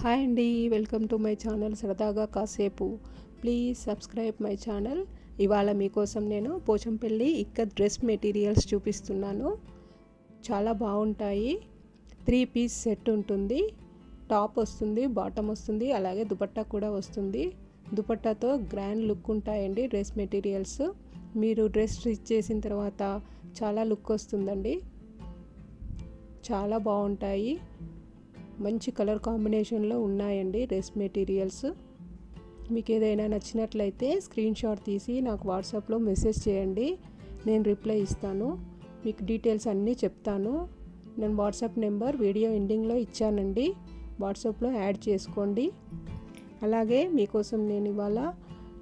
Hi అండి welcome to my channel సరదాగా కాసేపు. Please subscribe my channel. ఇవాళ మీకోసం నేను పోచంపల్లి ఇక్క డ్రెస్ మెటీరియల్స్ చూపిస్తున్నాను. చాలా బాగుంటాయి. త్రీ పీస్ సెట్ ఉంటుంది. టాప్ వస్తుంది బాటమ్ వస్తుంది అలాగే దుపట్టా కూడా వస్తుంది. దుపట్టాతో గ్రాండ్ లుక్ ఉంటాయండి డ్రెస్ మెటీరియల్స్. మీరు డ్రెస్ స్టిచ్ చేసిన తర్వాత చాలా లుక్ వస్తుందండి. చాలా బాగుంటాయి. మంచి కలర్ కాంబినేషన్లో ఉన్నాయండి డ్రెస్ మెటీరియల్స్. మీకు ఏదైనా నచ్చినట్లయితే స్క్రీన్ షాట్ తీసి నాకు వాట్సాప్లో మెసేజ్ చేయండి. నేను రిప్లై ఇస్తాను. మీకు డీటెయిల్స్ అన్నీ చెప్తాను. నేను వాట్సాప్ నెంబర్ వీడియో ఎండింగ్లో ఇచ్చానండి. వాట్సాప్లో యాడ్ చేసుకోండి. అలాగే మీకోసం నేను ఇవాళ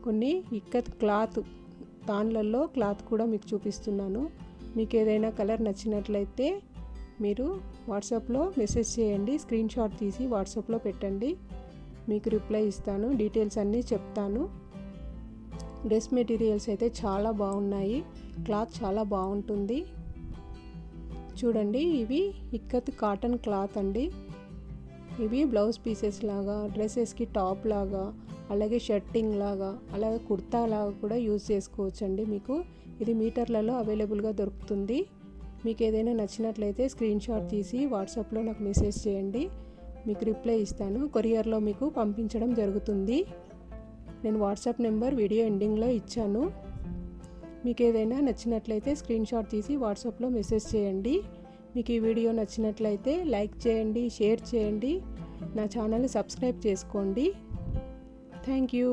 కొన్ని ఇక్కత్ క్లాత్ తాన్లలో క్లాత్ కూడా మీకు చూపిస్తున్నాను. మీకు ఏదైనా కలర్ నచ్చినట్లయితే మీరు వాట్సాప్లో మెసేజ్ చేయండి స్క్రీన్ షాట్ తీసి వాట్సాప్లో పెట్టండి. మీకు రిప్లై ఇస్తాను డీటెయిల్స్ అన్నీ చెప్తాను. డ్రెస్ మెటీరియల్స్ అయితే చాలా బాగున్నాయి క్లాత్ చాలా బాగుంటుంది. చూడండి ఇవి ఇక్కత్ కాటన్ క్లాత్ అండి. ఇవి బ్లౌజ్ పీసెస్ లాగా డ్రెస్సెస్కి టాప్ లాగా అలాగే షర్టింగ్ లాగా అలాగే కుర్తా లాగా కూడా యూజ్ చేసుకోవచ్చండి మీకు. ఇది మీటర్లలో అవైలబుల్గా దొరుకుతుంది. మీకు ఏదైనా నచ్చినట్లయితే స్క్రీన్ షాట్ తీసి వాట్సాప్లో నాకు మెసేజ్ చేయండి. మీకు రిప్లై ఇస్తాను. కొరియర్లో మీకు పంపించడం జరుగుతుంది. నేను వాట్సాప్ నెంబర్ వీడియో ఎండింగ్లో ఇచ్చాను. మీకు ఏదైనా నచ్చినట్లయితే స్క్రీన్ షాట్ తీసి వాట్సాప్లో మెసేజ్ చేయండి. మీకు ఈ వీడియో నచ్చినట్లయితే లైక్ చేయండి షేర్ చేయండి. నా ఛానల్ని సబ్స్క్రైబ్ చేసుకోండి. Thank you.